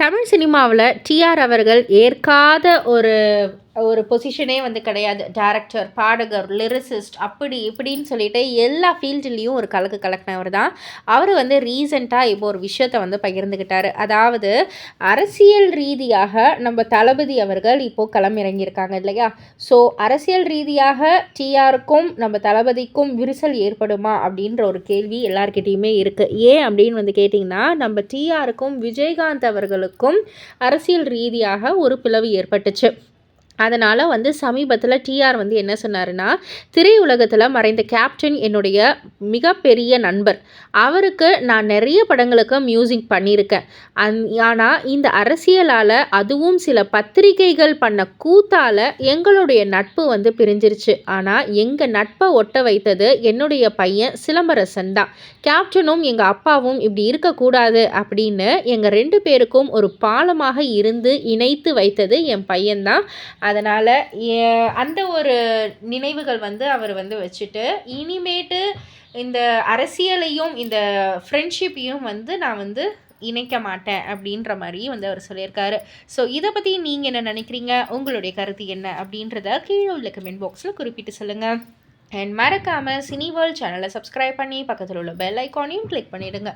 தமிழ் சினிமாவில் டிஆர் அவர்கள் ஏற்காத ஒரு ஒரு பொசிஷனே வந்து கிடையாது. டேரக்டர் பாடகர் லிரிசிஸ்ட் அப்படி இப்படின்னு சொல்லிட்டு எல்லா ஃபீல்டுலேயும் ஒரு கலக்கு கலக்கினவர் தான். அவர் வந்து ரீசெண்டாக இப்போ ஒரு விஷயத்தை வந்து பகிர்ந்துக்கிட்டார் அதாவது அரசியல் ரீதியாக நம்ம தளபதி அவர்கள் இப்போது களமிறங்கியிருக்காங்க இல்லையா? ஸோ அரசியல் ரீதியாக டிஆருக்கும் நம்ம தளபதிக்கும் விரிசல் ஏற்படுமா அப்படின்ற ஒரு கேள்வி எல்லார்கிட்டேயுமே இருக்குது ஏன் அப்படின்னு வந்து கேட்டிங்கன்னா நம்ம டிஆருக்கும் விஜயகாந்த் அவர்களுக்கும் அரசியல் ரீதியாக ஒரு பிளவு ஏற்பட்டுச்சு. அதனால் வந்து சமீபத்தில் டிஆர் வந்து என்ன சொன்னாருன்னா திரையுலகத்தில் மறைந்த கேப்டன் என்னுடைய மிகப்பெரிய நண்பர். அவருக்கு நான் நிறைய படங்களுக்கு மியூசிக் பண்ணியிருக்கேன் அந் ஆனால் இந்த அரசியலால் அதுவும் சில பத்திரிகைகள் பண்ண கூத்தால் எங்களுடைய நட்பு வந்து பிரிஞ்சிருச்சு. ஆனால் எங்கள் நட்பை ஒட்ட வைத்தது என்னுடைய பையன் சிலம்பரசன் தான். கேப்டனும் எங்கள் அப்பாவும் இப்படி இருக்கக்கூடாது அப்படின்னு எங்கள் ரெண்டு பேருக்கும் ஒரு பாலமாக இருந்து இணைத்து வைத்தது என் பையன்தான் அதனால் அந்த ஒரு நினைவுகள் வந்து அவர் வந்து வச்சுட்டு இனிமேட்டு இந்த அரசியலையும் இந்த ஃப்ரெண்ட்ஷிப்பையும் வந்து நான் வந்து இணைக்க மாட்டேன் அப்படின்ற மாதிரி வந்து அவர் சொல்லியிருக்காரு. ஸோ இதை பற்றி நீங்கள் என்ன நினைக்கிறீங்க? உங்களுடைய கருத்து என்ன? அப்படின்றத கீழே உள்ள கமெண்ட் பாக்ஸில் குறிப்பிட்டு சொல்லுங்கள் அண்ட் மறக்காமல் சினி வேர்ல்ட் சேனலை சப்ஸ்கிரைப் பண்ணி பக்கத்தில் உள்ள பெல் ஐக்கானையும் கிளிக் பண்ணிவிடுங்க